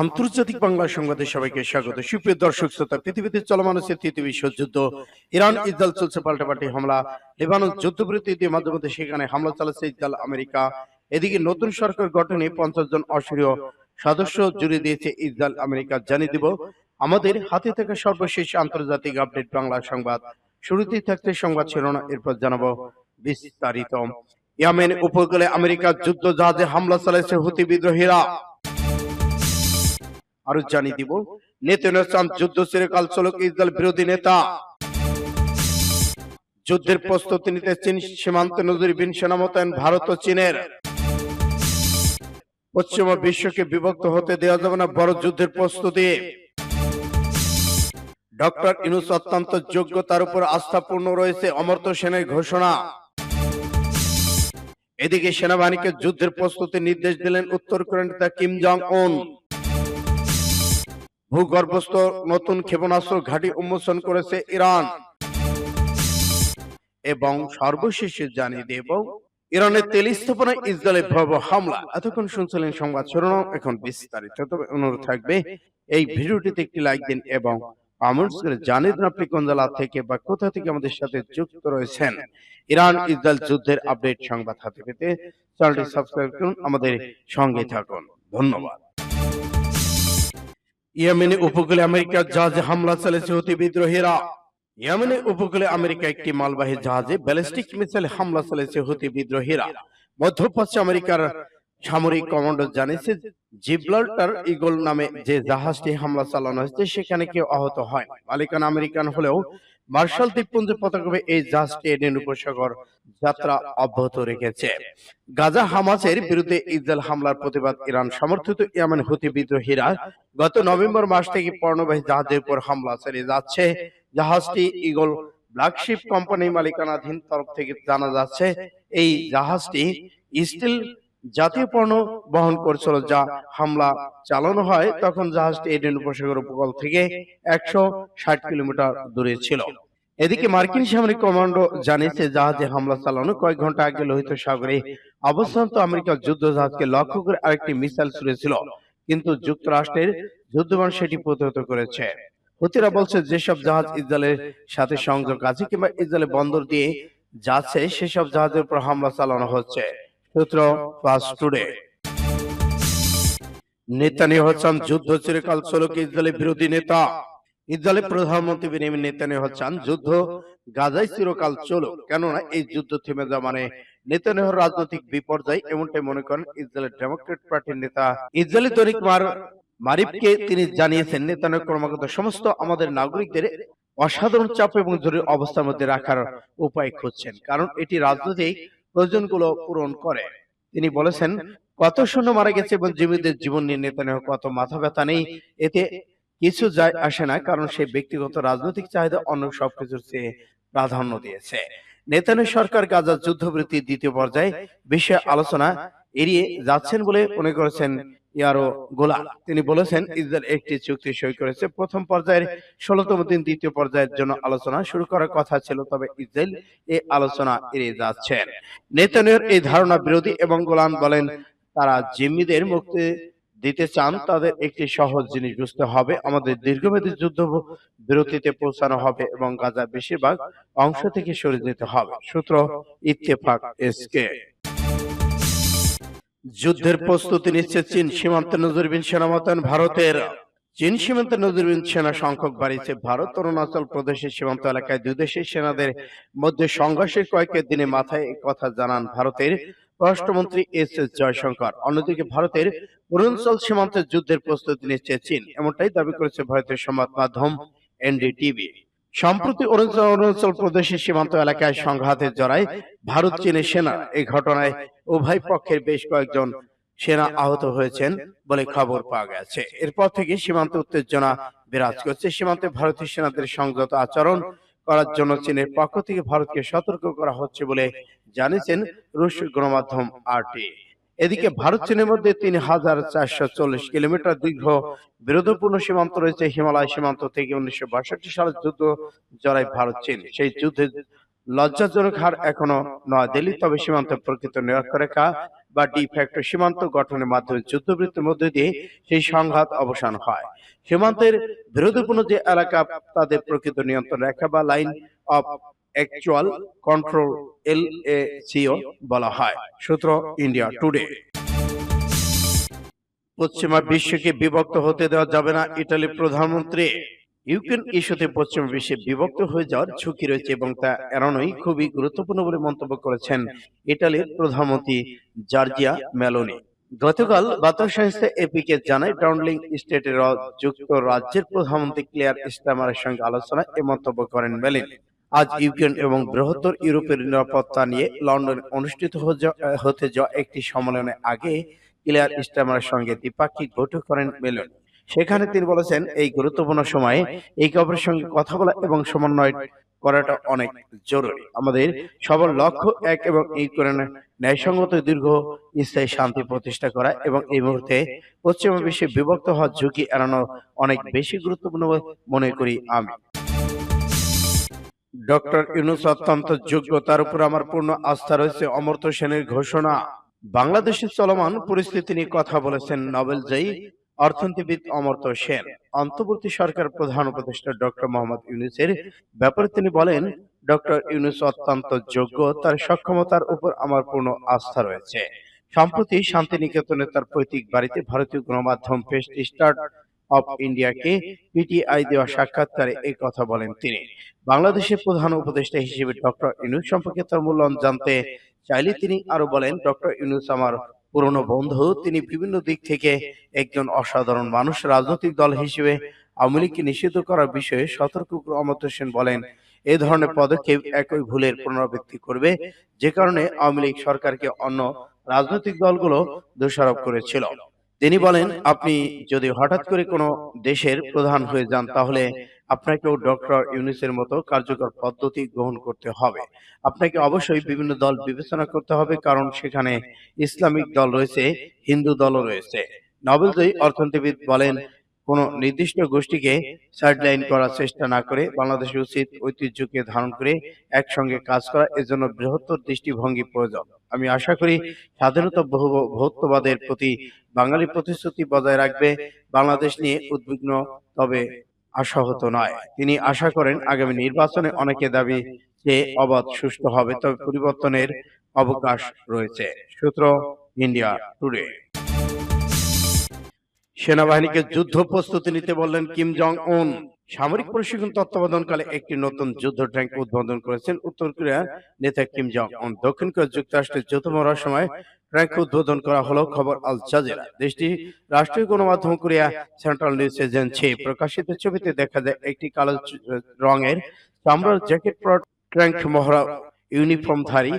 আন্তর্জাতিক বাংলা সংবাদে সবাইকে স্বাগত। সুপ্রিয় দর্শক শ্রোতা, পৃথিবীতে চলমান বিশ্বযুদ্ধ ইরান, ইসরায়েল চলছে পাল্টাপাল্টি হামলা। লেবানন যুদ্ধবিরতি দিয়ে মাঝে সেখানে হামলা চালাচ্ছে ইসরায়েল, আমেরিকা। এদিকে নতুন সরকার গঠনে পঞ্চাশ জন অসীয় সদস্য জুড়ে দিয়েছে ইসরায়েল, আমেরিকা। জানিয়ে দিব, আমাদের হাতে থাকা সর্বশেষ আন্তর্জাতিক আপডেট বাংলা সংবাদ। শুরুতেই থাকছে সংবাদ শিরোনা এরপর জানাব বিস্তারিত। ইয়ামেন উপকূলে আমেরিকার যুদ্ধ জাহাজে হামলা চালাইছে হুতি বিদ্রোহীরা। আরও জানিয়ে দিব চান যুদ্ধ চিরকাল চলুক ইসরায়েল বিরোধী নেতা। যুদ্ধের প্রস্তুতি নিতে চীন সীমান্তে নজরবিহীন সেনা মোতায়েন ভারত ও চীনের। পশ্চিমা বিশ্বকে বিভক্ত হতে দেওয়া যাবে না বড় যুদ্ধের প্রস্তুতি। ডক্টর ইনুস অত্যন্ত যোগ্য তার উপর আস্থাপূর্ণ রয়েছে অমর্ত্য সেনের ঘোষণা। এদিকে সেনাবাহিনীকে যুদ্ধের প্রস্তুতি নির্দেশ দিলেন উত্তর কোরিয়ার নেতা কিম জং উন। ভূগর্ভস্থ নতুন ক্ষেপণাস্ত্র ঘাঁটি উন্মোচন করেছে ইরান। এবং সর্বশেষে জানিয়ে দেব, ইরানের তেল স্থাপনায় ইসরায়েলের ভয়াবহ হামলা। এতক্ষণ শুনছিলেন সংবাদ শিরোনাম, এখন বিস্তারিত তবে অনুরোধ থাকবে, এই ভিডিওটিতে একটি লাইক দিন এবং কমেন্টস করে জানিয়ে দিন আপনি কোন জেলা থেকে বা কোথা থেকে আমাদের সাথে যুক্ত রয়েছেন। ইরান ইসরায়েল যুদ্ধের আপডেট সংবাদ হাতে পেতে চ্যানেলটি সাবস্ক্রাইব করুন, আমাদের সঙ্গে থাকুন। ধন্যবাদ। ইয়েমেনে উপকূলে আমেরিকার জাহাজে হামলা চালিয়েছে হুতি বিদ্রোহীরা। ইয়েমেনে উপকূলে আমেরিকা একটি মালবাহী জাহাজে ব্যালিস্টিক মিসাইল হামলা চালিয়েছে হুতি বিদ্রোহীরা। মধ্যপ্রাচ্য আমেরিকার সামরিক কমান্ডার জানিয়েছে, জিব্রাল্টার ইগল নামে যে জাহাজটি হামলা চালানো হয়েছে, সেখানে কেউ আহত হয়। মালিকান আমেরিকান হলেও মার্শাল দ্বীপপুঞ্জের পতাকাবে এই জাহাজটি এডেন উপসাগর যাত্রা অব্যাহত রেখেছে। গাজা হামাসের বিরুদ্ধে ইসরায়েল হামলার প্রতিবাদ ইরান সমর্থিত ইয়ামেন হুতি বিদ্রোহীরা গত নভেম্বর মাস থেকে পণ্যবাহী জাহাজের উপর হামলা চালিয়ে যাচ্ছে। জাহাজটি ইগল ব্ল্যাকশিপ কোম্পানি মালিকানাধীন তরফ থেকে জানা যাচ্ছে, এই জাহাজটি স্টিল জাতীয় পণ্য বহন করছিল, যা হামলা চালানো হয়, তখন জাহাজটি এডেন উপসাগর উপকূল থেকে একশো ষাট কিলোমিটার দূরে ছিল। এদিকে মার্কিন সামরিক কমান্ডো জানিয়েছে, জাহাজে হামলা চালানো কয়েক ঘণ্টা আগে লোহিত সাগরে অবস্থান্ত আমেরিকার যুদ্ধ জাহাজকে লক্ষ্য করে আরেকটি মিসাইল ছুড়েছিল, কিন্তু যুক্তরাষ্ট্রের যুদ্ধবান সেটি প্রতিহত করেছে। হুতিরা বলছে, যেসব জাহাজ ইসরায়েলের সাথে সংযোগ আছে কিংবা ইসরায়েলের বন্দর দিয়ে যাচ্ছে, সেসব জাহাজের উপর হামলা চালানো হচ্ছে। সূত্র টুডে হচ্ছেন যুদ্ধ চিরকাল ইসরায়েলের বিরোধী নেতা। ইসরায়েলের প্রধানমন্ত্রী হচ্ছেন যুদ্ধ চিরকাল কেননা এই যুদ্ধ থেমে মানে রাজনৈতিক বিপর্যয়, এমনটাই মনে করেন ইসরায়েলের ডেমোক্রেট পার্টির নেতা। ইসরায়েলি দৈনিক মার মারিফকে তিনি জানিয়েছেন, নেতানিয়াহু ক্রমাগত সমস্ত আমাদের নাগরিকদের অসাধারণ চাপ এবং জরুরি অবস্থার মধ্যে রাখার উপায় খুঁজছেন। কারণ এটি রাজনৈতিক প্রয়োজনগুলো পূরণ করে। তিনি বলেছেন, কত শূন্য মারা গেছে এবং জীবিতদের জীবন নিয়ে নেতানিয়াহু কত মাথা ব্যথা নেই। এতে কিছু যায় আসে না, কারণ সে ব্যক্তিগত রাজনৈতিক চাহিদা অন্য সবকিছুর চেয়ে প্রাধান্য দিয়েছে। নেতানি সরকার গাজার যুদ্ধবৃত্তির দ্বিতীয় পর্যায়ে বিষয়ে আলোচনা এড়িয়ে যাচ্ছেন বলে মনে করেছেন ইয়ারো গোলা তিনি বলেছেন ইসরায়েল একটি চুক্তি সই করেছে। প্রথম পর্যায়ের ষোলতম দিন দ্বিতীয় পর্যায়ের জন্য আলোচনা শুরু করার কথা ছিল তবে ইসরায়েল এই আলোচনা এড়িয়ে যাচ্ছেন নেতানিয়াহুর এই ধারণা বিরোধী এবং গোলান বলেন তারা জিম্মিদের মুক্তি দিতে চান তাদের একটি সহজ জিনিস বুঝতে হবে। আমাদের দীর্ঘমেয়াদী যুদ্ধ বিরতিতে পৌঁছানো হবে এবং গাজার বেশিরভাগ অংশ থেকে সরে যেতে হবে। সূত্র ইত্তেফাক এসকে যুদ্ধের প্রস্তুতি নিচ্ছে চীন সীমান্তে নজরবিহীন সেনা মোতায়েন ভারতের চীন সীমান্তে নজরবিহীন সেনা সংখ্যক বাড়িয়েছে ভারত অরুণাচল প্রদেশের সীমান্ত এলাকায় দুই দেশের সেনাদের মধ্যে সংঘর্ষের কয়েক দিনে মাথায় কথা জানান ভারতের পররাষ্ট্রমন্ত্রী এস এস জয়শঙ্কর। অন্যদিকে ভারতের অরুণাচল সীমান্তে যুদ্ধের প্রস্তুতি নিচ্ছে চীন। এমনটাই দাবি করেছে ভারতের সংবাদ মাধ্যম এনডিটিভি। সম্প্রতি অরুণাচল প্রদেশের সীমান্ত এলাকায় সংঘাতে জড়ায় ভারত চীনের সেনা এই ঘটনায় উভয় পক্ষের বেশ কয়েকজন সেনা আহত হয়েছেন বলে খবর পাওয়া গেছে। এরপর থেকে সীমান্ত উত্তেজনা বিরাজ করছে। সীমান্তে ভারতীয় সেনাদের সংযত আচরণ করার জন্য চীনের পক্ষ থেকে ভারতকে সতর্ক করা হচ্ছে বলে জানিয়েছেন রুশ গণমাধ্যম আরটি। এদিকে ভারত চীনের মধ্যে তিন হাজার চারশো চল্লিশ কিলোমিটার দীর্ঘ বিরোধপূর্ণ সীমান্ত রয়েছে। হিমালয় সীমান্ত থেকে উনিশশো বাষট্টি সালের যুদ্ধ জড়ায় ভারত চীন। সেই যুদ্ধে লজ্জাজনক হার এখনও নয়াদিল্লি তবে সীমান্ত প্রকৃত নিরক্ষরেখা বা ডিফ্যাক্টো সীমান্ত গঠনের মাধ্যমে যুদ্ধবৃত্তের মধ্যে দিয়ে সেই সংঘাত অবসান হয়। সীমান্তের বিরোধীপূর্ণ যে এলাকা তাদের প্রকৃত নিয়ন্ত্রণ রেখা বা line of actual control L A CO বলা হয়। সূত্র ইন্ডিয়া টুডে পশ্চিমা বিশ্বকে বিভক্ত হতে দেওয়া যাবে না ইটালির প্রধানমন্ত্রী। ইউক্রেন ইস্যুতে পশ্চিম বিশ্বে বিভক্ত হয়ে যাওয়ার ঝুঁকি রয়েছে এবং তা এড়ানোই খুবই গুরুত্বপূর্ণ বলে মন্তব্য করেছেন ইটালির প্রধানমন্ত্রী জার্জিয়া মেলোনি গতকাল বার্তা সংস্থা এপিকে জানায়, ডাউনলিং স্টেটের যুক্তরাজ্যের প্রধানমন্ত্রী ক্লিয়ার স্টামারের সঙ্গে আলোচনায় এ মন্তব্য করেন মেলিনি আজ ইউক্রেন এবং বৃহত্তর ইউরোপের নিরাপত্তা নিয়ে লন্ডনে অনুষ্ঠিত হতে যাওয়া একটি সম্মেলনের আগে ক্লিয়ার স্টামারের সঙ্গে দ্বিপাক্ষিক বৈঠক করেন মেলোনি। সেখানে তিনি বলেছেন এই গুরুত্বপূর্ণ সময়ে এই খবরের সঙ্গে কথা বলা এবং সমন্বয় করাটা অনেক জরুরি। আমাদের সবার লক্ষ্য এক এবং ইউক্রেনের ন্যায়সঙ্গত দীর্ঘ স্থায়ী শান্তি প্রতিষ্ঠা করা এবং এই মুহূর্তে পশ্চিমা বিশ্বে বিভক্ত হওয়ার ঝুঁকি এড়ানো অনেক বেশি গুরুত্বপূর্ণ মনে করি আমি। ডক্টর ইউনুস অত্যন্ত যোগ্য তার উপর আমার পূর্ণ আস্থা রয়েছে অমর্ত্য সেনের ঘোষণা। বাংলাদেশের চলমান পরিস্থিতি নিয়ে কথা বলেছেন নোবেল জয়ী অর্থনীতিবিদ অমর্ত্য সেন। অন্তর্বর্তী সরকার প্রধান উপদেষ্টা ডক্টর মোহাম্মদ ইউনুসের ব্যাপারে তিনি বলেন ডক্টর ইউনুস অত্যন্ত যোগ্য তার সক্ষমতার উপর আমার পূর্ণ আস্থা রয়েছে। সম্প্রতি শান্তিনিকেতনে তার পৈতৃক বাড়িতে ভারতীয় গণমাধ্যম ফেস্ট স্টার্ট অফ ইন্ডিয়াকে পিটিআই দেওয়া সাক্ষাৎকারে এই কথা বলেন তিনি। বাংলাদেশের প্রধান উপদেষ্টা হিসেবে ডক্টর ইউনুস সম্পর্কে তার মূল্যায়ন জানতে চাইলে তিনি আরও বলেন, ডক্টর ইউনুস আমার পুরনো বন্ধু। তিনি বিভিন্ন দিক থেকে একজন অসাধারণ মানুষ। রাজনৈতিক দল হিসেবে আওয়ামী লীগকে নিষিদ্ধ করার বিষয়ে সতর্ক করে অমর্ত্য সেন বলেন এই ধরনের পদক্ষেপ একই ভুলের পুনরাবৃত্তি করবে। যে কারণে আওয়ামী লীগ সরকারকে অন্য রাজনৈতিক দলগুলো দোষারোপ করেছিল। তিনি বলেন আপনি যদি হঠাৎ করে কোনো দেশের প্রধান হয়ে যান তাহলে আপনাকেও ডক্টর ইউনিসের মতো কার্যকর পদ্ধতি গ্রহণ করতে হবে। আপনাকে অবশ্যই বিভিন্ন দল বিবেচনা করতে হবে কারণ সেখানে ইসলামিক দল রয়েছে হিন্দু দলও রয়েছে। নোবেলজয়ী অর্থনীতিবিদ বলেন কোন নির্দিষ্ট গোষ্ঠীকে সাইডলাইন করার চেষ্টা না করে বাংলাদেশের উচিত ঐতিহ্যকে ধারণ করে একসঙ্গে কাজ করা এজন্য বৃহত্তর দৃষ্টিভঙ্গি প্রয়োজন। আমি আশা করি স্বাধীনতা বহু বহুত্ববাদের প্রতি বাঙালি প্রতিশ্রুতি বজায় রাখবে, বাংলাদেশ নিয়ে উদ্বিগ্ন তবে আশাহত নয়। তিনি আশা করেন আগামী নির্বাচনে অনেকে দাবি যে অবাধ, সুষ্ঠু হবে, তবে পরিবর্তনের অবকাশ রয়েছে। সূত্র ইন্ডিয়া টুডে। সেনাবাহিনীকে যুদ্ধ প্রস্তুতি নিতে বললেন কিম জং উন সামরিক প্রশিক্ষণ তত্ত্বাবধানকালে একটি নতুন যুদ্ধ ট্যাঙ্ক উদ্বোধন করেছেন উত্তর কোরিয়ার নেতা কিম জং উন দক্ষিণ কোরিয়া যুক্তরাষ্ট্রের যুদ্ধ মরার সময় ট্যাঙ্ক উদ্বোধন করা হলো খবর আল জাজিরা। দেশটি রাষ্ট্রীয় গণমাধ্যম কোরিয়া সেন্ট্রাল নিউজ এজেন্সি। প্রকাশিত ছবিতে দেখা যায়, একটি কালো রঙের চামড়ার জ্যাকেট পরা ট্যাঙ্ক মহড়া ইউনিফর্মধারী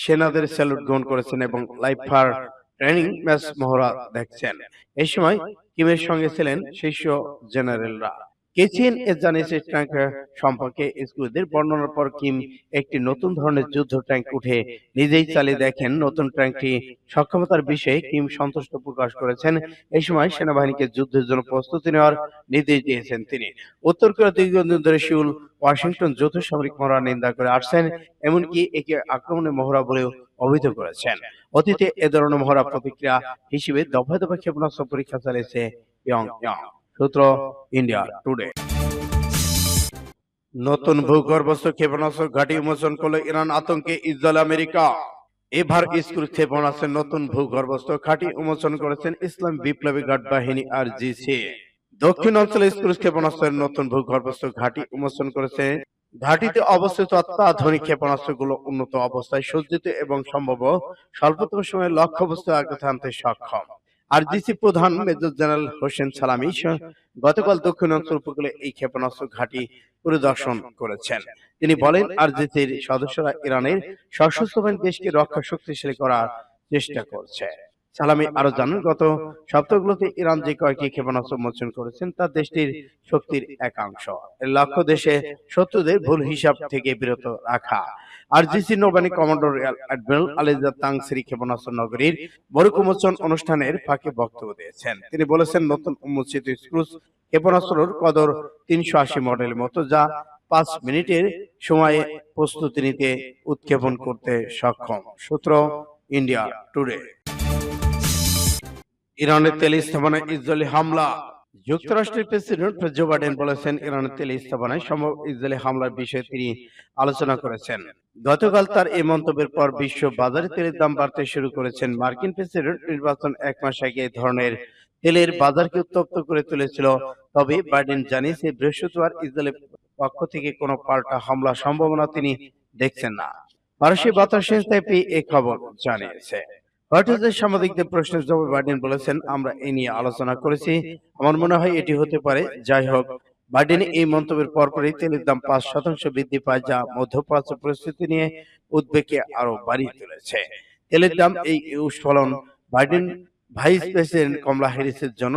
সেনাদের স্যালুট গ্রহণ করেছেন এবং লাইভ ফায়ার ট্রেনিং ম্যাচ মহড়া দেখছেন। এই সময় কিমের সঙ্গে ছিলেন শীর্ষ জেনারেলরা কেসিএন এ জানিয়েছে ট্যাঙ্ক সম্পর্কে স্কুলদের বর্ণনার পর কিম একটি নতুন ধরনের যুদ্ধ ট্যাঙ্ক উঠে নিজেই চালিয়ে দেখেন নতুন ট্যাঙ্কটি। সক্ষমতার বিষয়ে কিম সন্তুষ্ট প্রকাশ করেছেন। এই সময় সেনাবাহিনীকে যুদ্ধের জন্য প্রস্তুতি নেওয়ার নির্দেশ দিয়েছেন তিনি। উত্তর কোরিয়া দীর্ঘদিন ধরে সিউল ওয়াশিংটন যৌথ সামরিক মহড়া নিন্দা করে আসছেন এমনকি একে আক্রমণের মহড়া বলেও অভিহিত করেছেন। অতীতে এ ধরনের মহড়া প্রতিক্রিয়া হিসেবে দফায় দফায় ক্ষেপণাস্ত্র পরীক্ষা চালিয়েছে সূত্র ইন্ডিয়া টুডে। নতুন ভূগর্ভস্থ ক্ষেপণাস্ত্র ঘাঁটি উন্মোচন করল ইরান আতঙ্কে ইসরায়েল, আমেরিকা। এবার স্কুল ক্ষেপণাস্ত্রের নতুন ভূগর্ভস্থ ঘাঁটি উন্মোচন করেছেন ইসলাম বিপ্লবী গার্ড বাহিনী আর জিসি দক্ষিণ অঞ্চলে স্কুল ক্ষেপণাস্ত্রের নতুন ভূগর্ভস্থ ঘাঁটি উন্মোচন করেছে ঘাঁটিতে অবস্থিত অত্যাধুনিক ক্ষেপণাস্ত্রগুলো উন্নত অবস্থায় সজ্জিত এবং সম্ভব স্বল্পতম সময়ে লক্ষ্যবস্তু আঘাত আনতে সক্ষম। আর ডিসি প্রধান মেজর জেনারেল হোসেন সালামি গতকাল দক্ষিণ অঞ্চল উপকূলে এই ক্ষেপণাস্ত্র ঘাঁটি পরিদর্শন করেছেন। তিনি বলেন, আরজিসির সদস্যরা ইরানের সশস্ত্র বাহিনী দেশকে রক্ষা শক্তিশালী করার চেষ্টা করছে। সালামি আরও জানান গত সপ্তাহগুলোতে ইরান যে কয়েকটি ক্ষেপণাস্ত্র মোচন করেছেন তা দেশটির শক্তির একাংশ। এর লক্ষ্য দেশে শত্রুদের ভুল হিসাব থেকে বিরত রাখা। আরজিসি নৌবাহিনী কমান্ডার অ্যাডমিরাল আলিজা তাংসিরি ক্ষেপণাস্ত্র নগরীর মরুকুমোচন অনুষ্ঠানের ফাঁকে বক্তব্য দিয়েছেন। তিনি বলেছেন নতুন উন্মোচিত ক্রুজ ক্ষেপণাস্ত্রর কদর তিনশো আশি মডেলের মতো যা পাঁচ মিনিটের সময়ে প্রস্তুতি নিতে উৎক্ষেপণ করতে সক্ষম। সূত্র ইন্ডিয়া টুডে। ইরানের তেল স্থাপনায় ইসরায়েলি হামলা। যুক্তরাষ্ট্রের প্রেসিডেন্ট জো বাইডেন বলেছেন ইরানের তেল স্থাপনায় সম্ভব ইসরায়েলি হামলার বিষয়ে তিনি আলোচনা করেছেন। গতকাল তার এই মন্তব্যের পর বিশ্ব বাজারে তেলের দাম বাড়তে শুরু করেছেন মার্কিন প্রেসিডেন্ট। নির্বাচন এক মাস আগে এই ধরনের তেলের বাজারকে উত্তপ্ত করে তুলেছিল। তবে বাইডেন জানিয়েছে বৃহস্পতিবার ইসরায়েলের পক্ষ থেকে কোনো পাল্টা হামলার সম্ভাবনা তিনি দেখছেন না। পারস্য বার্তা সংস্থা এই খবর জানিয়েছে। হোয়াইট হাউসের সাংবাদিকদের প্রশ্নের বাইডেন বলেছেন? আমরা এ নিয়ে আলোচনা করেছি। আমার মনে হয় এটি হতে পারে। যাই হোক বাইডেন এই মন্তব্যের পরপরই তেলের দাম পাঁচ শতাংশ বৃদ্ধি পায়, যা মধ্যপ্রাচ্য পরিস্থিতি নিয়ে উদ্বেগকে আরও বাড়িয়ে তুলেছে। তেলের দাম এই উস্ফলন বাইডেন ভাইস প্রেসিডেন্ট কমলা হ্যারিসের জন্য